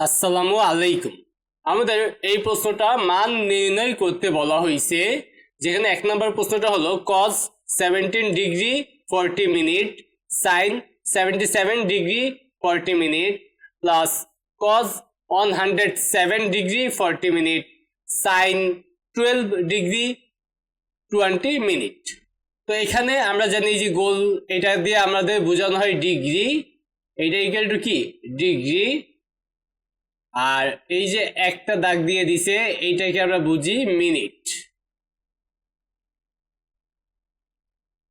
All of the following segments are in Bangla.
আসসালামু আলাইকুম। আমাদের এই প্রশ্নটা মান নির্ণয় করতে বলা হয়েছে। যেখানে এক নম্বর প্রশ্নটা হলো cos seventeen degree forty minute sine seventy seven degree forty minute plus cos one hundred seven degree forty minute sine twelve degree twenty minute তো এখানে আমরা জানি যে গোল, এটা দিয়ে আমাদের বোঝানো হয় ডিগ্রি এটা ইকুয়াল টু কি? ডিগ্রি আর এই যে একটা দাগ দিয়ে দিছে, এইটাকে আমরা বুঝি মিনিট।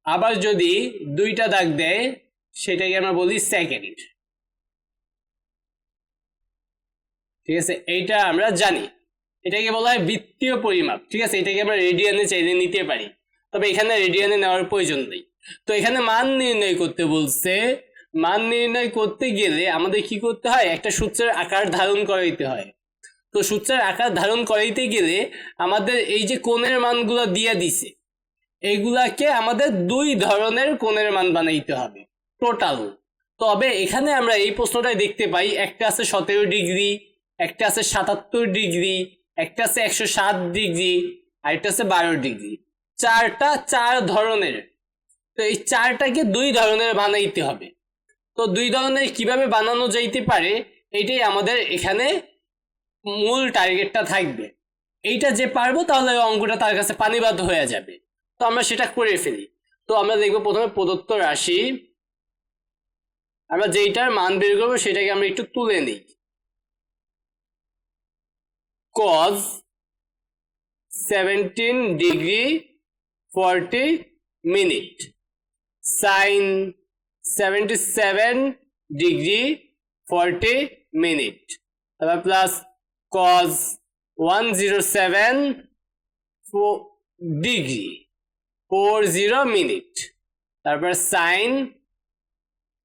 আবার যদি দুইটা দাগ দেয়, সেটাকে আমরা বলি সেকেন্ড। ঠিক আছে? এইটা আমরা জানি। এটাকে বলা হয় বৃত্তীয় পরিমাপ। ঠিক আছে? এটাকে আমরা রেডিয়ানে চাইলে নিতে পারি। তবে এখানে রেডিয়ানে নেওয়ার প্রয়োজন নেই। তো এখানে মান নির্ণয় করতে বলছে মান নির্ণয় করতে গেলে আমাদের কি করতে হয়? একটা সূত্রের আকার ধারণ করাইতে হয়। তো সূত্রের আকার ধারণ করাইতে গেলে আমাদের এই যে কোণের মানগুলো দিয়ে দিছে এইগুলাকে আমাদের দুই ধরনের কোণের মান বানাইতে হবে টোটাল তবে এখানে আমরা এই প্রশ্নটাই দেখতে পাই, একটা আছে সতেরো ডিগ্রি, একটা আছে সাতাত্তর ডিগ্রি, একটা আছে একশো সাত ডিগ্রি আর একটা আছে বারো ডিগ্রি। চারটা চার ধরনের, তো এই চারটাকে দুই ধরনের বানাইতে হবে। তো দুই ধরনের কীভাবে বানানো যাইতে পারে, এইটাই আমাদের এখানে মূল টার্গেটটা থাকবে। এইটা যে পারব, তাহলে অঙ্কটা তার কাছে পানিবাদ হয়ে যাবে। তো আমরা সেটা করে ফেলি। তো আমরা দেখব প্রথমে প্রদত্ত রাশি। আমরা যেইটার মান বের করব, সেটাকে আমরা একটু তুলে নিই। Cos seventeen degree forty minute sine seventy seven degree forty minute তারপর plus cos one zero seven degree four zero minute তারপর সাইন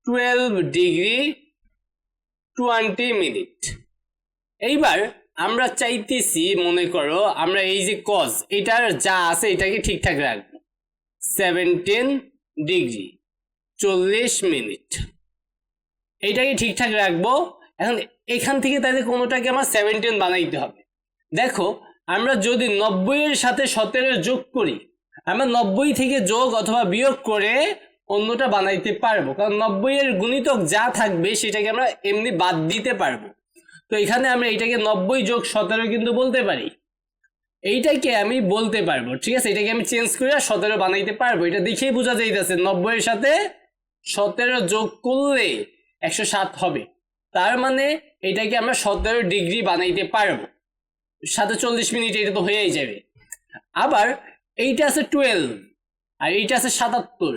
টুয়েলভ ডিগ্রি মিনিট এইবার আমরা চাইতেছি মনে করো আমরা এই যে কজ এটার যা আছে এটাকে ঠিকঠাক রাখব সেভেন্টিন ডিগ্রি চল্লিশ মিনিট। এইটাকে ঠিকঠাক রাখব। এখন এখান থেকে তাহলে কোনোটাকে আমার সেভেন্টিন বানাইতে হবে। দেখো, আমরা যদি নব্বইয়ের সাথে সতেরো যোগ করি, আমরা নব্বই থেকে যোগ অথবা বিয়োগ করে অন্যটা বানাইতে পারব। কারণ নব্বইয়ের গুণিতক যা থাকবে সেটাকে আমরা এমনি বাদ দিতে পারব। তো এখানে আমরা এটাকে নব্বই যোগ সতেরো কিন্তু বলতে পারি। এইটাকে আমি বলতে পারব, ঠিক আছে? এটাকে আমি চেঞ্জ করে সতেরো বানাইতে পারব। এটা দেখেই বোঝা যাইতেছে নব্বইয়ের সাথে সতেরো যোগ করলে একশো সাত হবে। তার মানে এটাকে আমরা সতেরো ডিগ্রি বানাইতে পারব। সাথে চল্লিশ মিনিট এটা তো হয়েই যাবে। আবার এইটা আছে টুয়েলভ আর এইটা আছে সাতাত্তর।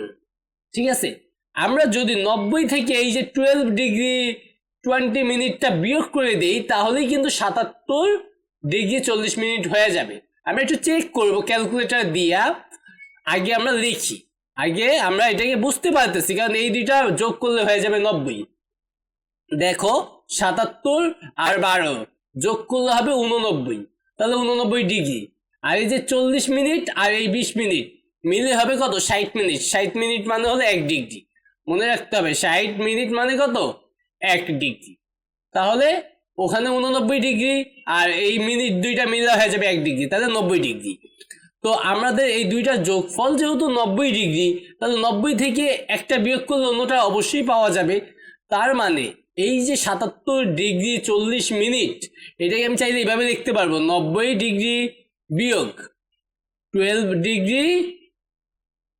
ঠিক আছে? আমরা যদি নব্বই থেকে এই যে টুয়েলভ ডিগ্রি টোয়েন্টি মিনিটটা বিয়োগ করে দিই, তাহলেই কিন্তু সাতাত্তর ডিগ্রি চল্লিশ মিনিট হয়ে যাবে। আমরা একটু চেক করব ক্যালকুলেটার দিয়া আগে আমরা লিখি। আগে আমরা এটাকে বুঝতে পারতেছি, কারণ এই দুইটা যোগ করলে হয়ে যাবে নব্বই। দেখো, সাতাত্তর আর বারো, যোগ করলে হবে উননব্বই তাহলে উননব্বই ডিগ্রি। আর এই যে চল্লিশ মিনিট আর এই বিশ মিনিট, মিলে হবে কত? ষাট মিনিট। ষাট মিনিট মানে হলো এক ডিগ্রি। মনে রাখতে হবে, ষাট মিনিট মানে কত? এক ডিগ্রি। তাহলে ওখানে উননব্বই ডিগ্রি আর এই মিনিট দুইটা মিলে হয়ে যাবে এক ডিগ্রি, তাহলে নব্বই ডিগ্রি। তো আমাদের এই দুইটা যোগফল যেহেতু নব্বই ডিগ্রি, তাহলে নব্বই থেকে একটা বিয়োগ করলে অন্যটা অবশ্যই পাওয়া যাবে। তার মানে এই যে সাতাত্তর ডিগ্রি চল্লিশ মিনিট, এটাকে আমি চাইলে এইভাবে লিখতে পারব, নব্বই ডিগ্রি বিয়োগ টুয়েলভ ডিগ্রি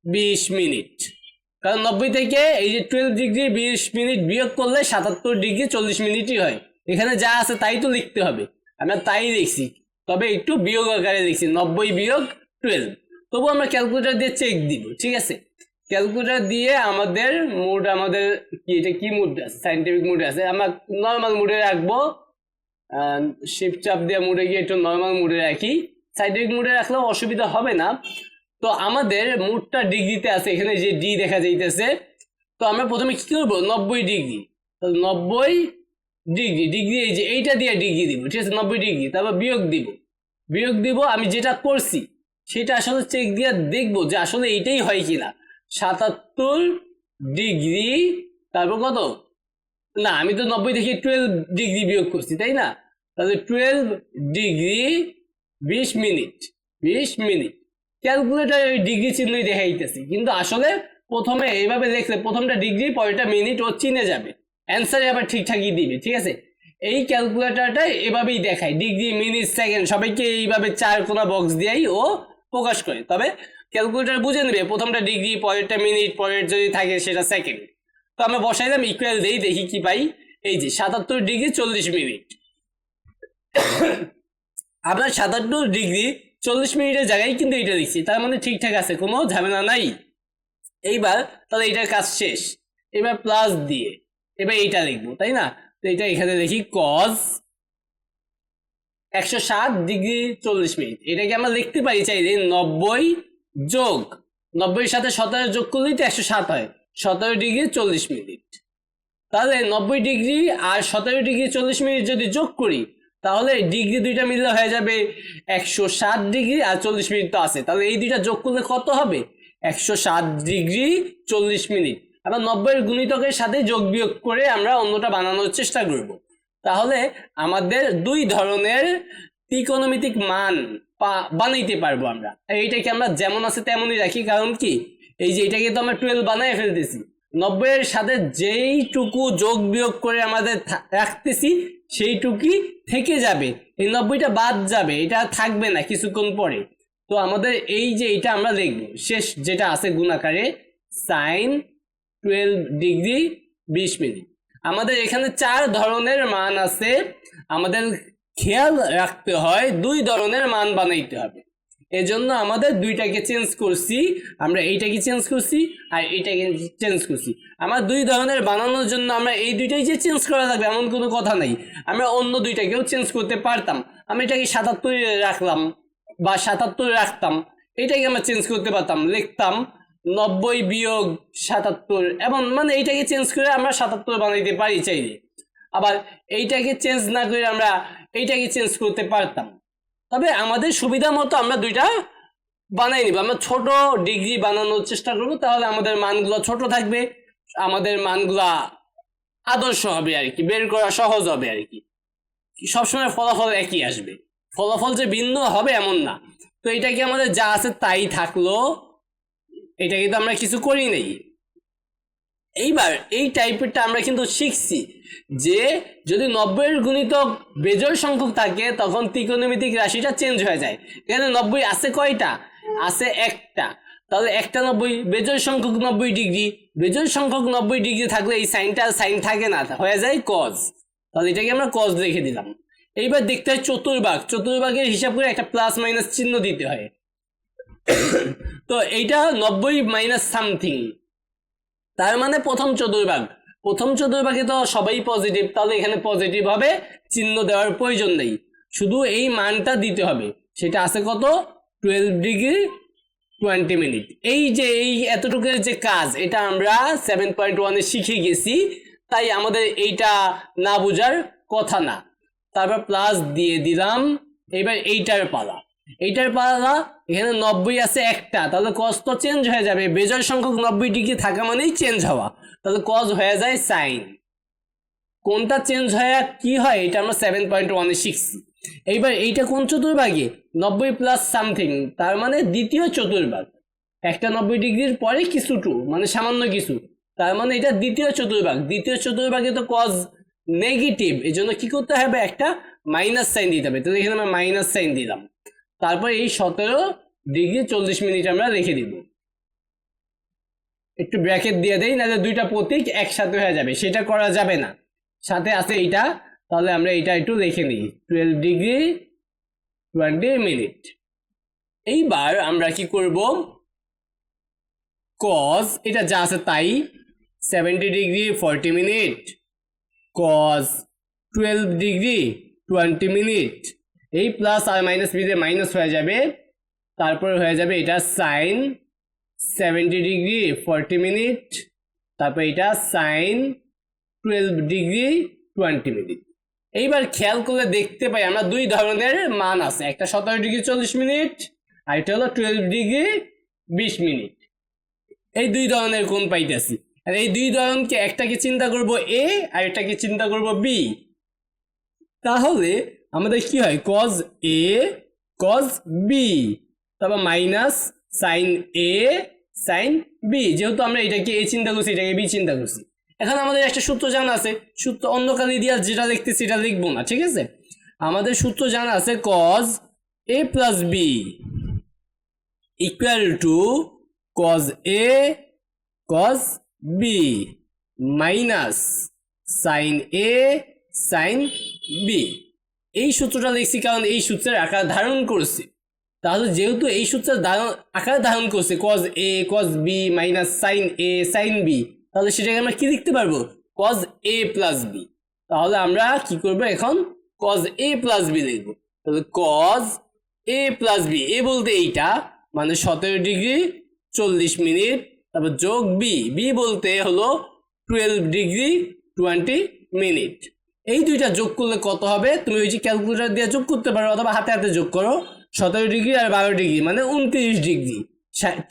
বিশ মিনিট। কারণ নব্বই থেকে এই যে টুয়েলভ ডিগ্রি বিশ মিনিট বিয়োগ করলে সাতাত্তর ডিগ্রি চল্লিশ মিনিটই হয়। এখানে যা আছে তাই তো লিখতে হবে। আমরা তাই লিখছি। তবে একটু বিয়োগ আকারে লিখছি, নব্বই বিয়োগ টুয়েলভ তবু আমরা ক্যালকুলেটার দিয়ে চেক দিব, ঠিক আছে? ক্যালকুলেটার দিয়ে আমাদের মুড, আমাদের কি এটা কি মুড আছে? সাইন্টিফিক মুডে আছে। আমরা নর্মাল মুডে রাখব শিপ চাপ দিয়ে মুডে গিয়ে একটু নর্মাল মুডে রাখি। সাইন্টিফিক মুডে রাখলেও অসুবিধা হবে না। তো আমাদের মুডটা ডিগ্রিতে আছে, এখানে যে ডি দেখা যাইতেছে। তো আমরা প্রথমে কি করব? নব্বই ডিগ্রি। নব্বই ডিগ্রি ডিগ্রি এই যে এইটা দিয়ে ডিগ্রি দিব, ঠিক আছে? নব্বই ডিগ্রি, তারপর বিয়োগ দিব। বিয়োগ দিব, আমি যেটা করছি সেটা আসলে চেক দিয়ে দেখব যে আসলে এইটাই হয় কিনা। সাতাত্তর ডিগ্রি, তারপর কত? না, আমি তো নব্বই থেকে টুয়েলভ ডিগ্রি বিয়োগ করছি, তাই না? তাহলে টুয়েলভ ডিগ্রি বিশ মিনিট বিশ মিনিট। ক্যালকুলেটার ওই ডিগ্রি চিহ্নই দেখাইতেছি। কিন্তু আসলে প্রথমে এইভাবে দেখলে প্রথমটা ডিগ্রি, পরেরটা মিনিট ও চিনে যাবে। অ্যান্সারে আবার ঠিকঠাকই দিবে, ঠিক আছে? এই ক্যালকুলেটারটা এভাবেই দেখায়। ডিগ্রি, মিনিট, সেকেন্ড, সবাইকে এইভাবে চার কোনা বক্স দিয়েই ও প্রকাশ করে। তবে ক্যালকুলেটার বুঝে নেবে প্রথমটা ডিগ্রি, পরেরটা মিনিট, পরের যদি থাকে সেটা সেকেন্ড। তো আমরা বসাই বসাইলাম ইকুয়াল দেই, দেখি কি পাই। এই যে সাতাত্তর ডিগ্রি, চল্লিশ মিনিট। আপনার সাতাত্তর ডিগ্রি, চল্লিশ মিনিটের জায়গায় কিন্তু এটা লিখছি। তার মানে ঠিকঠাক আছে, কোনো ঝামেলা নাই। এইবার তাহলে এটার কাজ শেষ। এবার প্লাস দিয়ে। এবার এইটা লিখব, তাই না? তো এটা এখানে লিখি কজ একশো সাত ডিগ্রি চল্লিশ মিনিট। এটাকে আমরা লিখতে পারি চাইলে নব্বই যোগ। নব্বইয়ের সাথে সতেরো যোগ করলেই তো একশো সাত হয়। সতেরো ডিগ্রি চল্লিশ মিনিট। তাহলে নব্বই ডিগ্রি আর সতেরো ডিগ্রি চল্লিশ মিনিট যদি যোগ করি, তাহলে ডিগ্রি দুইটা মিললে হয়ে যাবে একশো সাত ডিগ্রি আর চল্লিশ মিনিট তো আছে। তাহলে এই দুইটা যোগ করলে কত হবে? একশো সাত ডিগ্রি চল্লিশ মিনিট। আমরা নব্বইয়ের গুণিতকের সাথে যোগ বিয়োগ করে আমরা অন্যটা বানানোর চেষ্টা করব। তাহলে আমাদের দুই ধরনের ত্রিকোণমিতিক মান বানাইতে পারব আমরা। এইটাকে আমরা যেমন আছে তেমনই রাখি, কারণ কি? এই যে এটাকে তো আমরা টুয়েলভ বানাই ফেলতেছি। নব্বইয়ের সাথে যেইটুকু যোগ বিয়োগ করে আমাদের রাখতেছি, সেইটুকুই থেকে যাবে। এই নব্বইটা বাদ যাবে, এটা থাকবে না কিছুক্ষণ পরে। তো আমাদের এই যে এটা আমরা দেখব। শেষ যেটা আছে গুণাকারে সাইন টুয়েলভ ডিগ্রি বিশ মিনিট। আমাদের এখানে চার ধরনের মান আছে। আমাদের খেয়াল রাখতে হয়, দুই ধরনের মান বানাইতে হবে। এজন্য আমাদের দুইটাকে চেঞ্জ করছি। আমরা এইটাকে চেঞ্জ করছি আর এইটাকে চেঞ্জ করছি। আমার দুই ধরনের বানানোর জন্য আমরা এই দুইটাই যে চেঞ্জ করা লাগবে এমন কোনো কথা নাই। আমরা অন্য দুইটাকেও চেঞ্জ করতে পারতাম। আমি এটাকে সাতাত্তরে রাখলাম বা সাতাত্তরে রাখতাম। এটাকে আমরা চেঞ্জ করতে পারতাম, লিখতাম। নব্বই বিয়োগ সাতাত্তর এমন মানে এইটাকে চেঞ্জ করে আমরা সাতাত্তর বানাইতে পারি চাইলে। আবার এইটাকে চেঞ্জ না করে আমরা এইটাকে চেঞ্জ করতে পারতাম। তবে আমাদের সুবিধা মতো আমরা দুইটা বানাই নিব। আমরা ছোট ডিগ্রি বানানোর চেষ্টা করব, তাহলে আমাদের মানগুলো ছোট থাকবে। আমাদের মানগুলা আদর্শ হবে আর কি, বের করা সহজ হবে আর কি। সবসময় ফলাফল একই আসবে। ফলাফল যে ভিন্ন হবে এমন না। তো এটা কি আমাদের যা আছে তাই থাকল। এটা কিন্তু আমরা কিছু করি নাই। এইবার এই টাইপেরটা আমরা কিন্তু শিখছি যে যদি নব্বইয়ের গুণিতক বেজোড় সংখ্যক থাকে, তখন ত্রিকোণমিতিক রাশিটা চেঞ্জ হয়ে যায়। এখানে নব্বই আছে কয়টা? আছে একটা। তাহলে একটা নব্বই, বেজোড় সংখ্যক নব্বই ডিগ্রি। বেজোড় সংখ্যক নব্বই ডিগ্রি থাকলে এই সাইনটা সাইন থাকে না, হয়ে যায় কজ তাহলে এটাকে আমরা কজ রেখে দিলাম। এইবার দেখতে হয় চতুর্ভাগ। চতুর্ভাগের হিসাব করে একটা প্লাস মাইনাস চিহ্ন দিতে হয়। তো এইটা নব্বই মাইনাস সামথিং তার মানে প্রথম চতুর্ভাগ। প্রথম চতুর্ভাগে তো সবাই পজিটিভ তাহলে এখানে পজিটিভ হবে, চিহ্ন দেওয়ার প্রয়োজন নেই। শুধু এই মানটা দিতে হবে। সেটা আছে কত? টুয়েলভ ডিগ্রি টোয়েন্টি মিনিট এই যে, এই এতটুকুর যে কাজ, এটা আমরা সেভেন পয়েন্ট ওয়ানে শিখে গেছি। তাই আমাদের এইটা না বোঝার কথা না। তারপর প্লাস দিয়ে দিলাম। এবার এইটার পালা। এইটার পালা, এখানে নব্বই আছে একটা, তাহলে কজ তো চেঞ্জ হয়ে যাবে। বেজয় সংখ্যক নব্বই ডিগ্রি থাকা মানেই চেঞ্জ হওয়া। তাহলে কজ হয়ে যায় সাইন কোনটা চেঞ্জ হয়ে, কি হয়, এটা আমরা সেভেন পয়েন্ট ওয়ানে শিখছি। এইবার এইটা কোন চতুর্ভাগে? নব্বই প্লাস সামথিং তার মানে দ্বিতীয় চতুর্ভাগ। একটা নব্বই ডিগ্রির পরে কিছু টু মানে সামান্য কিছু। তার মানে এটা দ্বিতীয় চতুর্ভাগ। দ্বিতীয় চতুর্ভাগে তো কজ নেগেটিভ এই জন্য কি করতে হবে? একটা মাইনাস সাইন দিতে হবে। তাহলে এখানে আমরা মাইনাস সাইন দিলাম। তারপর এই সতেরো ডিগ্রি চল্লিশ মিনিট আমরা রেখে দিব। একটু ব্র্যাকেট দিয়ে দেই, নাহলে দুইটা প্রতীক একসাথে হয়ে যাবে। সেটা করা যাবে না। সাথে আছে এইটা, তাহলে আমরা এটা একটু লিখে নিই। টুয়েলভ ডিগ্রি টোয়েন্টি মিনিট এইবার আমরা কি করব? কজ এটা যা আছে তাই। Seventy degree forty minute cos twelve degree twenty minute এই প্লাস আর মাইনাস মিলে মাইনাস হয়ে যাবে। তারপরে হয়ে যাবে এটা sine seventy degree forty minute তারপর এটা sine twelve degree twenty minute এইবার খেয়াল করলে দেখতে পাই, আমরা দুই ধরনের মান আছে। একটা সতেরো ডিগ্রি চল্লিশ মিনিট আর এটা হলো টুয়েলভ ডিগ্রি বিশ মিনিট এই দুই ধরনের কোণ পাইতেছি। আর এই দুই ধরনকে একটাকে চিন্তা করব এ আর একটাকে চিন্তা করব বি তাহলে আমাদের কি হয়? কজ এ কজ বি তারপর minus sine A sine B যেহেতু আমরা এটাকে এ চিন্তা করছি, এটাকে বি চিন্তা করছি। এখন আমাদের একটা সূত্র জানা আছে। সূত্র অন্ধকার দিয়ে যেটা লিখতেছি সেটা লিখব না, ঠিক আছে? আমাদের সূত্র জানা আছে cos A plus B equal to cos A cos B minus sine A sine B এই সূত্রটা লিখছি কারণ এই সূত্রের আকার ধারণ করছে। তাহলে যেহেতু এই সূত্রের ধারণ- আকার ধারণ করছে cos A cos B minus sine A sine B তাহলে সেটাকে আমরা কি লিখতে পারব? কজ এ প্লাস বি তাহলে আমরা কি করব এখন? কজ এ প্লাস বি লিখব। তাহলে কজ এ প্লাস বি এ বলতে এইটা মানে সতেরো ডিগ্রি চল্লিশ মিনিট, তারপর যোগ বি বি বলতে হলো টুয়েলভ ডিগ্রি টোয়েন্টি মিনিট। এই দুইটা যোগ করলে কত হবে? তুমি ওই যে ক্যালকুলেটর দিয়ে যোগ করতে পারো অথবা হাতে হাতে যোগ করো। সতেরো ডিগ্রি আর বারো ডিগ্রি মানে উনত্রিশ ডিগ্রি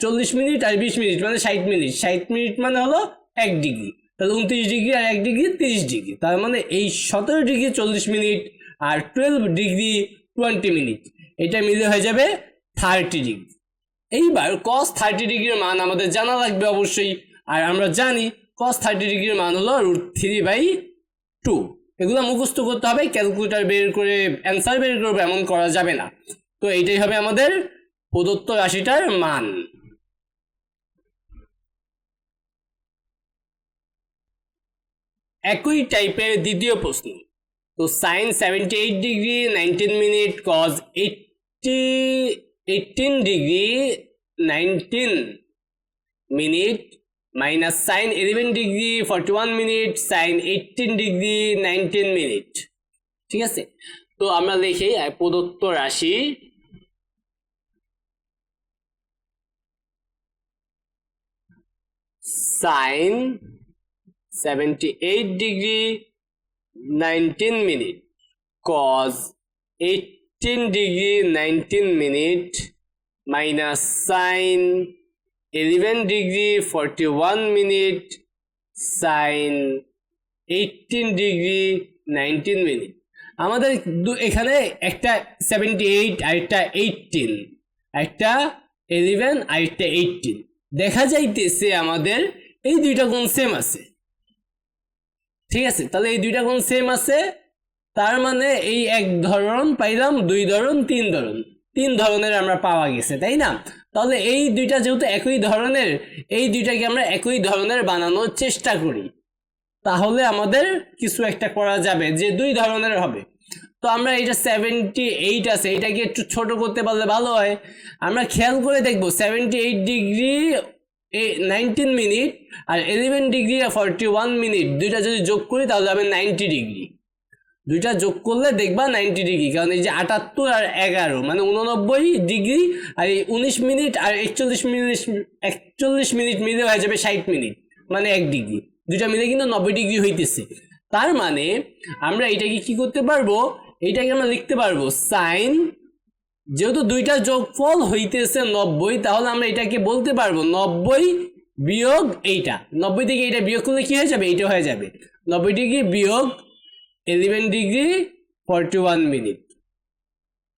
চল্লিশ মিনিট আর বিশ মিনিট মানে ষাট মিনিট ষাট মিনিট মানে হলো এক ডিগ্রি তাহলে উনত্রিশ ডিগ্রি আর এক ডিগ্রি তিরিশ ডিগ্রি তার মানে এই সতেরো ডিগ্রি চল্লিশ মিনিট আর টুয়েলভ ডিগ্রি টোয়েন্টি মিনিট এটা মিলে হয়ে যাবে থার্টি ডিগ্রি এইবার কস থার্টি ডিগ্রির মান আমাদের জানা লাগবে অবশ্যই। আর আমরা জানি কস থার্টি ডিগ্রির মান হলো রুট থ্রি বাই টু এগুলো মুখস্থ করতে হবে ক্যালকুলেটার বের করে অ্যান্সার বের করবে, এমন করা যাবে না। তো এইটাই হবে আমাদের প্রদত্ত রাশিটার মান। একই টাইপের দ্বিতীয় প্রশ্ন। তো sine seventy eight degree nineteen minute cos eighty eighteen degree nineteen minute minus sine eleven degree forty one minute, sine eighteen degree nineteen minute. ঠিক আছে? তো আমরা লিখি প্রদত্ত রাশি। Sine seventy eight degree nineteen minute cos eighteen degree nineteen minute, minus sine eleven degree forty one minute sine eighteen degree nineteen minute আমাদের এখানে একটা সেভেন্টি এইট আর একটা এইটিন একটা ইলেভেন আর একটা এইটিন দেখা যাইতেছে আমাদের এই দুইটা গুণ সেম আছে। ঠিক আছে? তাহলে এই দুইটা গুণ সেম আছে, তার মানে এই এক ধরন পাইলাম, দুই ধরন তিন ধরন তিন ধরনের আমরা পাওয়া গেছে, তাই না? তাহলে এই দুইটা যেহেতু একই ধরনের, এই দুইটাকে আমরা একই ধরনের বানানোর চেষ্টা করি। তাহলে আমাদের কিছু একটা করা যাবে যে দুই ধরনের হবে। তো আমরা এটা সেভেন্টি এইট আছে, এটাকে একটু ছোট করতে পারলে ভালো হয়। আমরা খেয়াল করে দেখব seventy eight degree nineteen minute আর ইলেভেন ডিগ্রি আর ফর্টি ওয়ান মিনিট দুইটা যদি যোগ করি তাহলে হবে নাইনটি ডিগ্রি দুইটা যোগ করলে দেখবা নাইনটি ডিগ্রি কারণ এই যে আটাত্তর আর এগারো মানে উননব্বই ডিগ্রি আর এই উনিশ মিনিট আর একচল্লিশ মিনিট একচল্লিশ মিনিট মিলে হয়ে যাবে ষাট মিনিট মানে এক ডিগ্রি দুইটা মিলে কিন্তু নব্বই ডিগ্রি হইতেছে। তার মানে আমরা এটাকে কি করতে পারব? এইটাকে আমরা লিখতে পারব সাইন যেহেতু দুইটা যোগফল হইতেছে নব্বই, তাহলে আমরা এটাকে বলতে পারব নব্বই বিয়োগ এইটা। নব্বই থেকে এইটা বিয়োগ করলে কি হয়ে যাবে? এইটা হয়ে যাবে। নব্বই ডিগ্রি বিয়োগ eleven degree forty one minute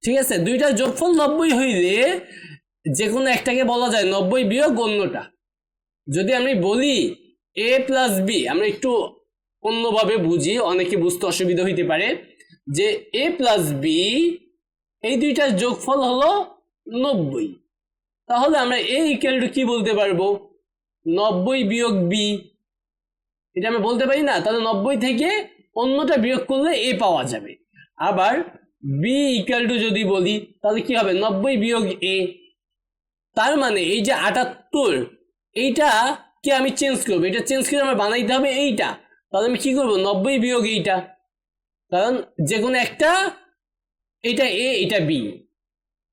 ঠিক আছে? দুইটা যোগফল নব্বই হইলে যে কোনো একটাকে বলা যায় নব্বই বিয়োগ অন্যটা। যদি আমি বলি এ প্লাস বি আমরা একটু অন্যভাবে বুঝি, অনেকে বুঝতে অসুবিধা হইতে পারে, যে এ প্লাস বি এই দুইটার যোগফল হলো নব্বই। তাহলে আমরা এ ইকুয়াল কি বলতে পারব? নব্বই বিয়োগ বি এটা আমরা বলতে পারি না? তাহলে নব্বই থেকে অন্যটা বিয়োগ করলে এ পাওয়া যাবে। আবার বি ইকুয়াল টু যদি বলি, তাহলে কি হবে? নব্বই বিয়োগ এ তার মানে এই যে আটাত্তর, এইটা কে আমি চেঞ্জ করব? এটা চেঞ্জ করে আমার বানাইতে হবে এইটা। তাহলে আমি কি করব? নব্বই বিয়োগ এইটা। কারণ যে কোনো একটা, এটা এ এটা বি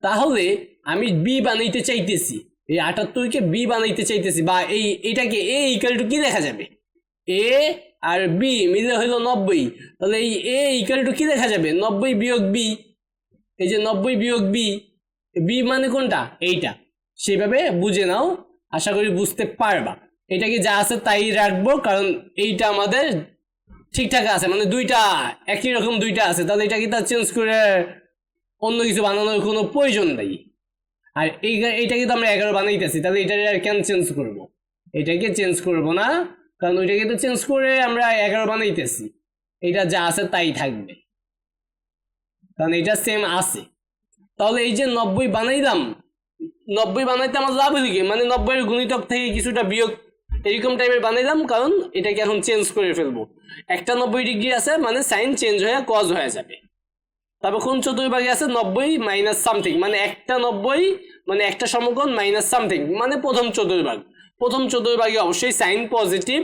তাহলে আমি বি বানাইতে চাইতেছি। এই আটাত্তরকে বি বানাইতে চাইতেছি বা এই এটাকে এ ইকাল টু কি দেখা যাবে? এ আর বি মিলে হইল নব্বই। তাহলে এই এ ইকাল টু কি দেখা যাবে? নব্বই বিয়োগ বি এই যে নব্বই বিয়োগ বি বি মানে কোনটা? এইটা। সেভাবে বুঝে নাও, আশা করি বুঝতে পারবা। এটা কি যা আছে তাই রাখব, কারণ এইটা আমাদের ঠিকঠাক আছে। মানে দুইটা, একই রকম দুইটা আছে। তাহলে এটা কি তার চেঞ্জ করে অন্য কিছু বানানোর কোনো প্রয়োজন নেই। আর এই এইটা কিন্তু আমরা এগারো বানাইতেছি। তাহলে এটা আর কেন চেঞ্জ করব? এটাকে চেঞ্জ করব না। কারণ ওইটাকে তো চেঞ্জ করে আমরা এগারো বানাইতেছি। এটা যা আছে তাই থাকবে। কারণ এটা সেম আছে। তাহলে এই যে নব্বই বানাইলাম, নব্বই বানাইতে আমার লাভ হলো কি? মানে নব্বইয়ের গুণিতক থেকে কিছুটা বিয়োগ এরকম টাইপের বানাইলাম, কারণ এটাকে এখন চেঞ্জ করে ফেলব। একটা নব্বই ডিগ্রি আছে মানে সাইন চেঞ্জ হয়ে কজ হয়ে যাবে। তারপর কোন চতুর্ভাগে আছে? নব্বই মাইনাস সামথিং মানে একটা নব্বই মানে একটা সমকোণ মাইনাস সামথিং মানে প্রথম চতুর্ভাগ প্রথম চতুর্ভাগে অবশ্যই সাইন পজিটিভ।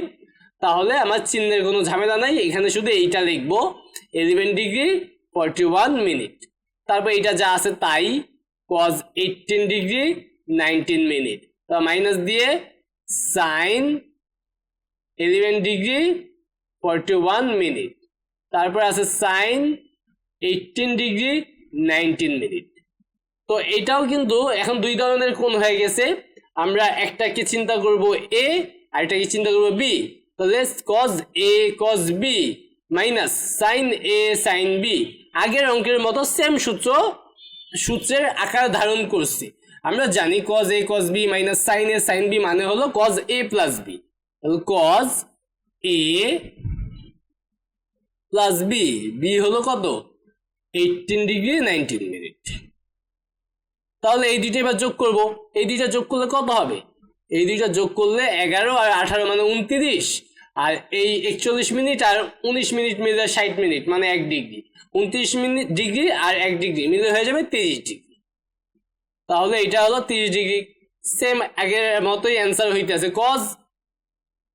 তাহলে আমার চিহ্নের কোনো ঝামেলা নাই, এখানে শুধু এইটা লিখব eleven degree forty one minute তারপর এটা যা আছে তাই cos eighteen degree nineteen minute তা মাইনাস দিয়ে sine eleven degree forty one minute তারপর আছে sine eighteen degree nineteen minute তো এটাও কিন্তু এখন দুই ধরনের কোণ হয়ে গেছে। আমরা একটাকে চিন্তা করব এ আর একটাকে চিন্তা করব বি তাহলে cos A cos B minus sine A sine B আগের অঙ্কের মতো সেম সূত্র, সূত্রের আকার ধারণ করছি। আমরা জানি cos A cos B minus sine A sine B মানে হলো cos A plus B cos A plus B B হলো কত? এইটিন ডিগ্রি নাইনটিন তাহলে এই দুইটা এবার যোগ করব। এই দুইটা যোগ করলে কত হবে? এই দুইটা যোগ করলে এগারো আর আঠারো মানে উনত্রিশ। আর এই একচল্লিশ মিনিট আর উনিশ মিনিট মিলে ষাট মিনিট মানে এক ডিগ্রি। উনত্রিশ মিনিট ডিগ্রি আর এক ডিগ্রি মিলে হয়ে যাবে তিরিশ ডিগ্রি। তাহলে এটা হলো তিরিশ ডিগ্রি। সেম আগের মতোই অ্যান্সার হইতেছে কজ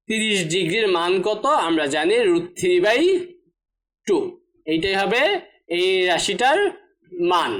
তিরিশ ডিগ্রির মান কত? আমরা জানি রুট থ্রি বাই টু এইটাই হবে এই রাশিটার মান।